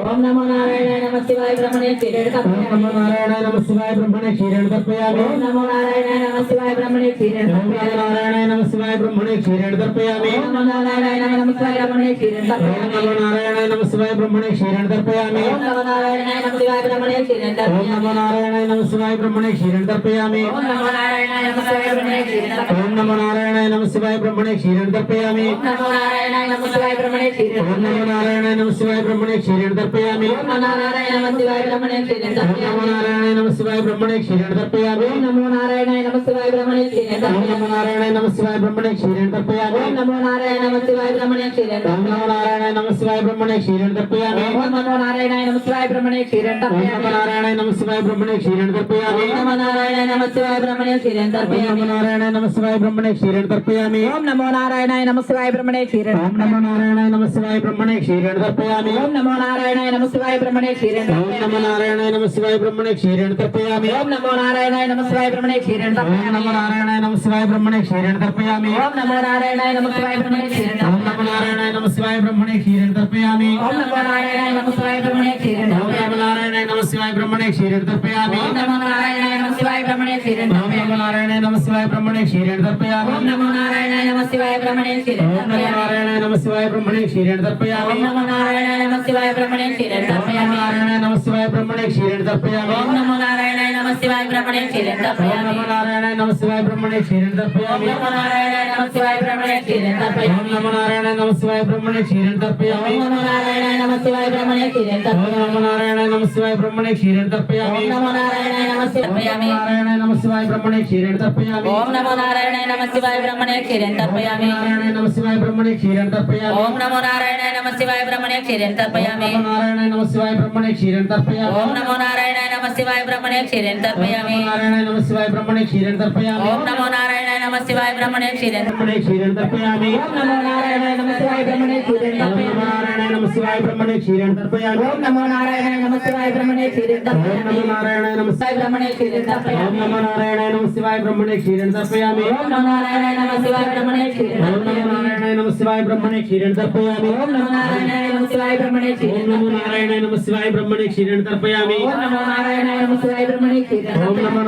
ఓం నమో నారాయణ నమ శివాయ బ్రహ్మణే క్షీరేణ ఓం నమో నారాయణ నమ శివాయ బ్రహ్మణే క్షీరేణ తర్పయామి ఓం నమో నారాయణ నమ శివాయ బ్రహ్మణే క్షీరేణ ఓం నమో నారాయణ నమ శివాయ బ్రహ్మణే క్షీరేణ తర్పయామి ఓం నమో నారాయణ నమ శివాయ బ్రహ్మణే క్షీరేణ ఓం నమో నారాయణ నమ శివాయ బ్రహ్మణే క్షీరేణ తర్పయామి ఓం నమో నారాయణ నమ శివాయ బ్రహ్మణే క్షీరేణ ఓం నమో నారాయణ నమ శివాయ బ్రహ్మణే క్షీరేణ తర్పయామి ఓం నమో నారాయణ నమ శివాయ బ్రహ్మణే క్షీరేణ ఓం నమో నారాయణ నమ శివాయ బ్రహ్మణే క్షీరేణ తర్పయామి ఓం నమో నారాయణ నమ శివాయ బ్రహ్మణే క్షీరేణ ఓం నమో నారాయణ నమ శివాయ బ్రహ్మణే క్షీరేణ తర్పయామి ఓం నమో నారాయణ నమ శివాయ బ్రహ్మణే క్షీరేణ ఓం నమో నారాయణ నమ శివాయ బ్రహ్మణే క్షీరేణ తర్పయామి ఓం నమో నారాయణ నమ శివాయ బ్రహ్మణే క్షీరేణ ఓం నమో నారాయణ నమ శివాయ బ్రహ్మణే క్షీరేణ తర్పయామి ఓం నమో నారాయణ నమ శివాయ బ్రహ్మణే క్షీరేణ ఓం నమో నారాయణ నమ శివాయ బ్రహ్మణే క్షీరేణ తర్పయామి ఓం నమో నారాయణ నమ శివాయ బ్రహ్మణే క్షీరేణ ఓం నమో నారాయణ నమ శివాయ బ్రహ్మణే క్షీరేణ తర్పయామి ఓం నమో నారాయణ నమ శివాయ బ్రహ్మణే క్షీరేణ ఓం నమో నారాయణ తర్పయామి ఓం నమో శివాయ బ్రహ్మణే క్షీరేణ ఓం నమో నారాయణ నమ శివాయ బ్రహ్మణే క్షీరేణ తర్పయామి ఓం నమో నారాయణ నమ శివాయ బ్రహ్మణే క్షీరేణ ఓం నమో నారాయణ నమ శివాయ బ్రహ్మణే క్షీరేణ తర్పయామి ఓం నమో నారాయణ నమ శివాయ బ్రహ్మణే క్షీరేణ ఓం నమో నారాయణ నమ శివాయ బ్రహ్మణే క్షీరేణ తర్పయామి ఓం నమో నారాయణ నమ శివాయ బ్రహ్మణే క్షీరేణ ఓం నమో నారాయణ నమ శివాయ బ్రహ్మణే క్షీరేణ తర్పయామి ఓం నమో నారాయణ నమ శివాయ బ్రహ్మణే క్షీరేణ ఓం నమో నారాయణ నమ శివాయ బ్రహ్మణే క్షీరేణ తర్పయామి ఓం నమో నారాయణ నమ శివాయ బ్రహ్మణే క్షీరేణ ఓం నమో నారాయణ నమ శివాయ బ్రహ్మణే క్షీరేణ తర్పయామి ఓం నమో నారాయణ నమ శివాయ బ్రహ్మణే క్షీరేణ ఓం నమో నారాయణ నమ శివాయ బ్రహ్మణే క్షీరేణ తర్పయామి ఓం నమో నారాయణ శివాయ బ్రహ్మణే క్షీరేణ ఓం నమో నారాయణ నమ శివాయ బ్రహ్మణే క్షీరేణ తర్పయామి ఓం నమో నారాయణ నమ శివాయ బ్రహ్మణే క్షీరేణ ఓం నమో నారాయణ నమ శివాయ బ్రహ్మణే క్షీరేణ తర్పయామి నమో నారాయణ నమ శివాయ బ్రహ్మణే క్షీరేణ ఓం నమో నారాయణ నమ శివాయ బ్రహ్మణే క్షీరేణ తర్పయామి ఓం నమో నారాయణ నమ శివాయ బ్రహ్మణే క్షీరేణ ఓం నమో నారాయణ నమ శివాయ బ్రహ్మణే క్షీరేణ తర్పయామి ఓం నమో నమ శివాయ బ్రహ్మణే క్షీరేణ తర్పయామి ఓం నమో నారాయణ నమ శివాయ బ్రహ్మణే క్షీరేణ తర్పయామి నారాయణ నమ శివాయ బ్రహ్మణే క్షీరేణ తర్పయామి ఓం నమో నారాయణ నమ శివాయ బ్రహ్మణే క్షీరేణ తర్పయామి నారాయణ నమ శివాయ బ్రహ్మణే క్షీరేణ తర్పయామి ఓం నమో నారాయణ నమ శివాయ బ్రహ్మణే క్షీరేణ శివాయ బ్రహ్మణే క్షీరేణ తర్పయామి. ఓం నమో నారాయణ నమ శివాయ బ్రహ్మణే క్షీరేణ బ్రహ్మణే క్షీరేణ తర్పయామి. ఓం నమో నారాయణ నమ శివాయ బ్రహ్మణే నమో తర్పయామి. నారాయణ నమ శివాయ బ్రహ్మణే క్షీరేణ తర్పయామి. ఓం నమో నారాయణ నమ శివాయ బ్రహ్మణే నమ శివాయ బ్రహ్మణే క్షీరేణ ఓం నమో నారాయణ నమ. శివాయ బ్రహ్మణే క్షీరేణ తర్పయామి ఓం నమో నారాయణ నమ. శివాయ బ్రహ్మణే క్షీరేణ ఓం నమో నారాయణ నమ. శివాయ బ్రహ్మణే క్షీరేణ తర్పయామి ఓం నమో నారాయణ నమ. శివాయ బ్రహ్మణే ఓం క్షీరేణ నమో నారాయణ నమ. శివాయ బ్రహ్మణే క్షీరేణ తర్పయామి ఓం నమో నారాయణ నమ. శివాయ బ్రహ్మణే క్షీరేణ ఓం నమో